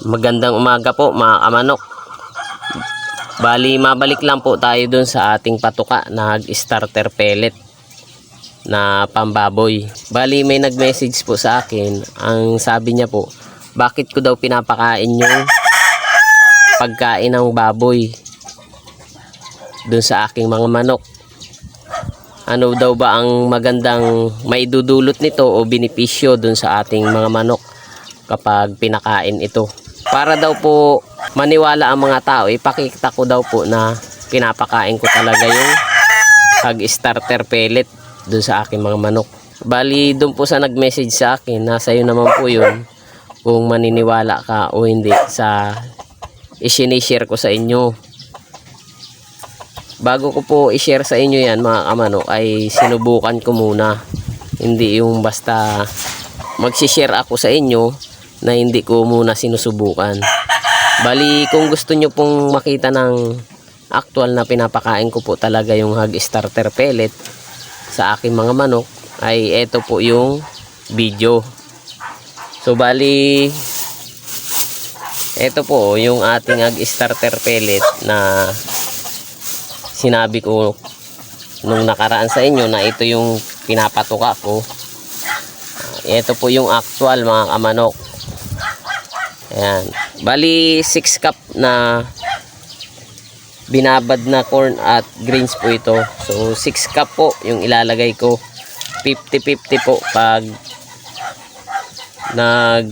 Magandang umaga po mga kamanok. Bali, mabalik lang po tayo dun sa ating patuka na starter pellet na pambaboy. Bali, may nag-message po sa akin. Ang sabi niya po, bakit ko daw pinapakain yung pagkain ng baboy dun sa aking mga manok. Ano daw ba ang magandang maidudulot nito o benepisyo dun sa ating mga manok kapag pinakain ito. Para daw po maniwala ang mga tao, ipakita ko daw po na pinapakain ko talaga yung hag starter pellet dun sa aking mga manok. Bali, doon po sa nag-message sa akin, nasa iyo naman po yun kung maniniwala ka o hindi sa isinishare ko sa inyo. Bago ko po i-share sa inyo yan mga kamanok ay sinubukan ko muna. Hindi yung basta magsishare ako sa inyo na hindi ko muna sinusubukan. Bali, kung gusto nyo pong makita ng actual na pinapakain ko po talaga yung hog starter pellet sa aking mga manok, ay eto po yung video. So, bali, eto po yung ating hog starter pellet na sinabi ko nung nakaraan sa inyo na ito yung pinapatuka ko. Ito po yung actual mga kamanok. Ayan. Bali 6 cup na binabad na corn at greens po ito. So 6 cup po yung ilalagay ko. 50-50 po pag nag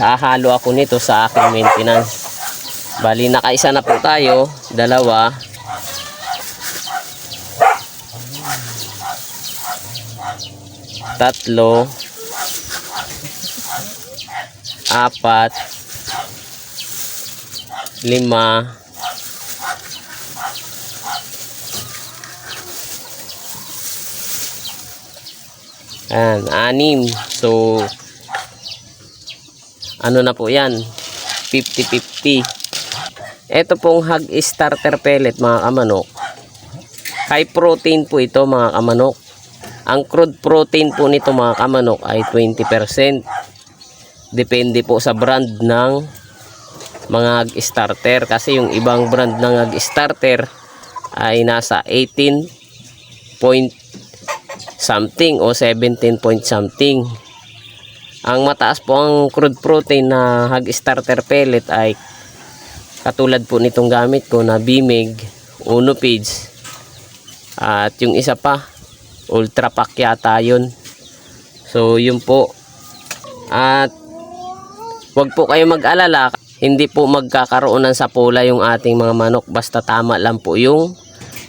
hahalo ako nito sa aking maintenance. Bali nakaisa na po tayo, dalawa. Tatlo apat, lima, Ayan, anim. So, ano na po yan? 50-50. Ito pong hog starter pellet mga kamanok. High protein po ito mga kamanok. Ang crude protein po nito mga kamanok ay 20% depende po sa brand ng mga starter. Kasi yung ibang brand ng starter ay nasa 18 point something o 17 point something. Ang mataas po ang crude protein na hog starter pellet ay katulad po nitong gamit ko na Bimig Uno Page at yung isa pa Ultra Pack yata yun. So yun po. At Huwag po kayo mag-alala, hindi po magkakaroon ng sapula yung ating mga manok basta tama lang po yung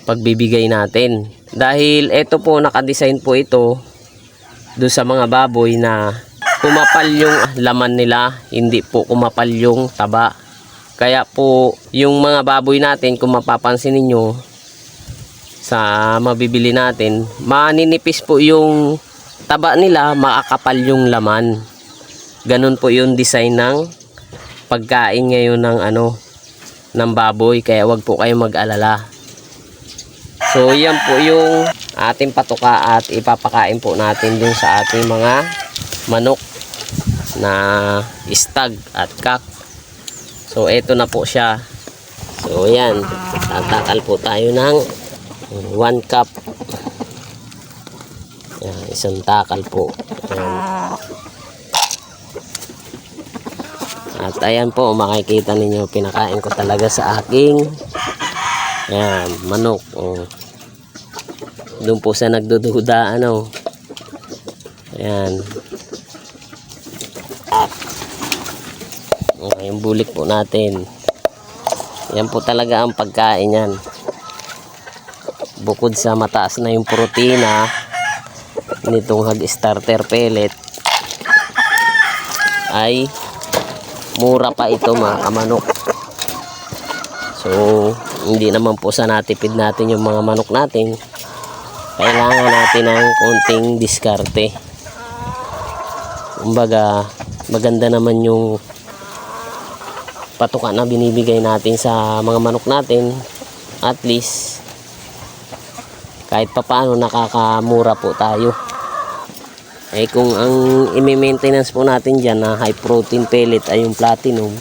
pagbibigay natin. Dahil ito po nakadesign po ito do sa mga baboy na kumapal yung laman nila, hindi po kumapal yung taba. Kaya po yung mga baboy natin kung mapapansin ninyo sa mabibili natin, maninipis po yung taba nila, makakapal yung laman ganun po yung design ng pagkain ngayon ng ano ng baboy. Kaya wag po kayo mag-alala. So yan po yung ating patuka at ipapakain po natin dun sa ating mga manok na istag at kak. So eto na po siya. So yan. Tatakal po tayo ng 1 cup. Yan, isang takal po. Yan. At ayan po, makikita ninyo, pinakain ko talaga sa aking ayan, manok. Oh. Doon po sa nagdududa, ano. Ayan. Oh, yung bulik po natin. Yan po talaga ang pagkain yan. Bukod sa mataas na yung protina nitong hog starter pellet ay mura pa ito mga kamanok. So hindi naman po sa natipid natin yung mga manok natin. Kailangan natin ng konting diskarte. Kumbaga maganda naman yung patuka na binibigay natin sa mga manok natin. At least kahit papaano nakakamura po tayo Eh kung ang i-maintenance po natin dyan na high protein pellet ay yung platinum,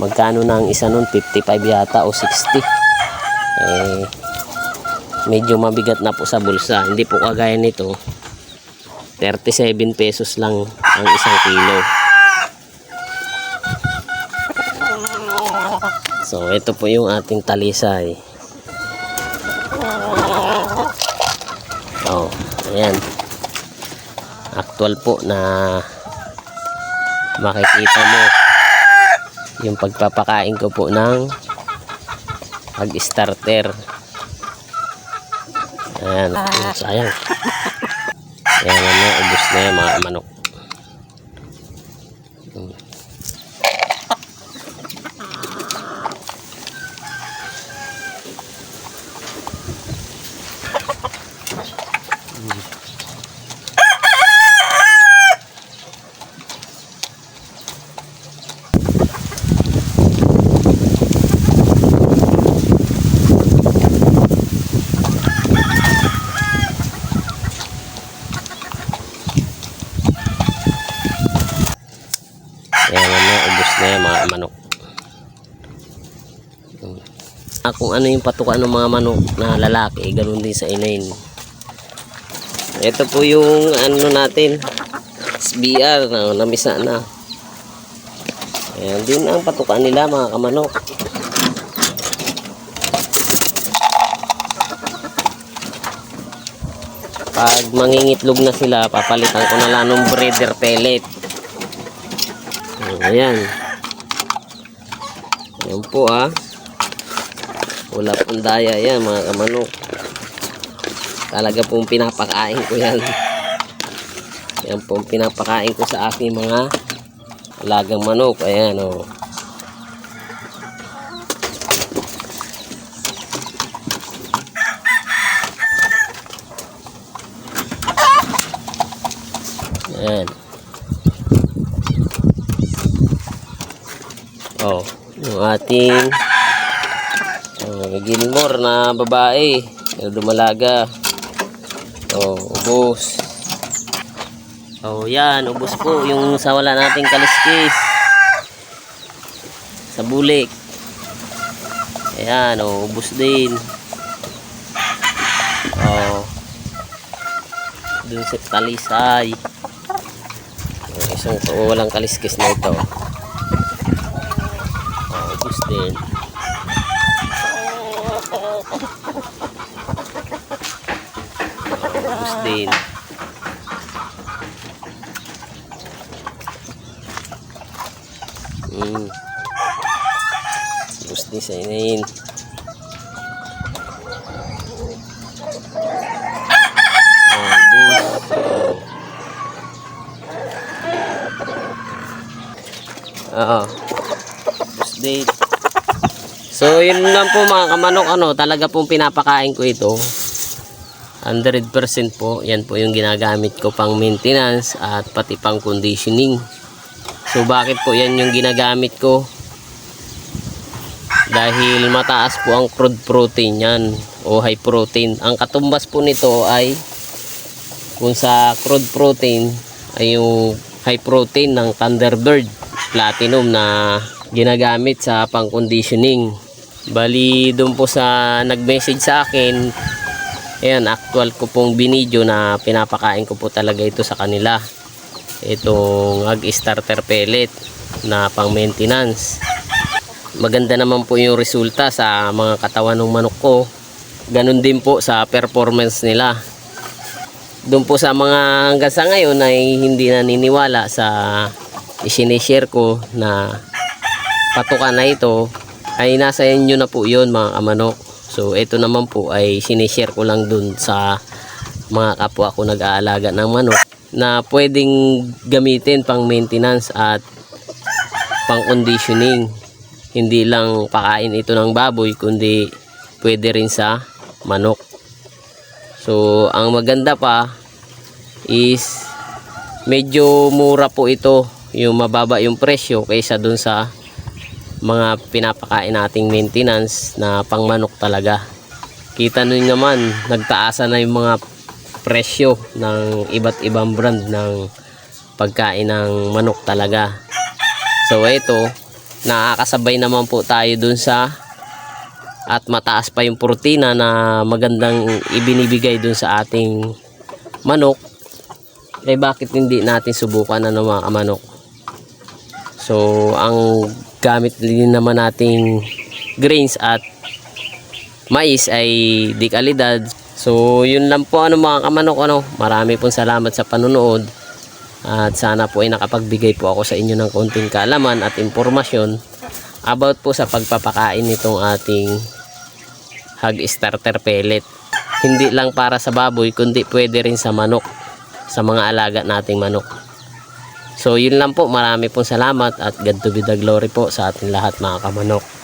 magkano na ang isa nun? 55 yata o 60. Eh, medyo mabigat na po sa bulsa. Hindi po kagaya nito. 37 pesos lang ang isang kilo. So, ito po yung ating talisay. Oh, ayan. Actual po na makikita mo yung pagpapakain ko po ng pag-starter. Ayan, oh, sayang. Ayan, ano, ubos na yung mga manok. Ayan, ano, ubos na yung mga manok. Ah, kung ano yung patukan ng mga manok na lalaki, ganun din sa inain. Ito po yung ano natin, SBR na namisa na. Ayan din ang patukan nila mga kamanok. Pag mangingitlog na sila, papalitan ko na lang ng breeder pellet. Ayan. Ayan po ah. Wala pong daya yan mga kamanok. Talaga pong pinapakain ko yan. Yan pong pinapakain ko sa aking mga alagang manok. Ayan o. Oh. Ayan. Oh, yung ating uh, Gilmore na babae na dumalaga. Oh, ubos. Oh, yan, ubos po yung sa wala nating kaliskis. Sa bulik. Ayan, oh, ubos din. Oh. Dun sa talisay. Isang walang kaliskis na ito. Oh, ubos din. Oh, ubos din. Sa ubos. Oh. Oo. Ubos din. So, yun lang po mga kamanok, ano, talaga pong pinapakain ko ito. 100% po, yan po yung ginagamit ko pang maintenance at pati pang conditioning. So, bakit po yan yung ginagamit ko? Dahil mataas po ang crude protein yan o high protein. Ang katumbas po nito ay kung sa crude protein ay yung high protein ng Thunderbird Platinum na ginagamit sa pang conditioning. Bali doon po sa nag-message sa akin, ayan actual ko pong binidyo na pinapakain ko po talaga ito sa kanila. Itong ag starter pellet na pang maintenance. Maganda naman po yung resulta sa mga katawan ng manok ko. Ganon din po sa performance nila. Doon po sa mga hanggang sa ngayon ay hindi naniniwala sa isinishare ko na patukan na ito ay nasa inyo na po yun mga kamanok. So ito naman po ay sinishare ko lang dun sa mga kapwa ko nag-aalaga ng manok na pwedeng gamitin pang maintenance at pang conditioning. Hindi lang pakain ito ng baboy kundi pwede rin sa manok. So ang maganda pa is medyo mura po ito yung mababa yung presyo kaysa dun sa mga pinapakain nating maintenance na pangmanok talaga kita nyo naman nagtaasa na yung mga presyo ng iba't ibang brand ng pagkain ng manok talaga. So ito, nakakasabay naman po tayo dun sa at mataas pa yung protina na magandang ibinibigay dun sa ating manok. Eh bakit hindi natin subukan na ng mga manok? So ang gamit din naman nating grains at mais ay di kalidad. So yun lang po ano mga kamanok ano. Marami pong salamat sa panonood. At sana po ay nakapagbigay po ako sa inyo ng konting kaalaman at impormasyon about po sa pagpapakain nitong ating hog starter pellet. Hindi lang para sa baboy kundi pwede rin sa manok sa mga alaga nating manok. So yun lang po, marami pong salamat at God to be the glory po sa ating lahat mga kamanok.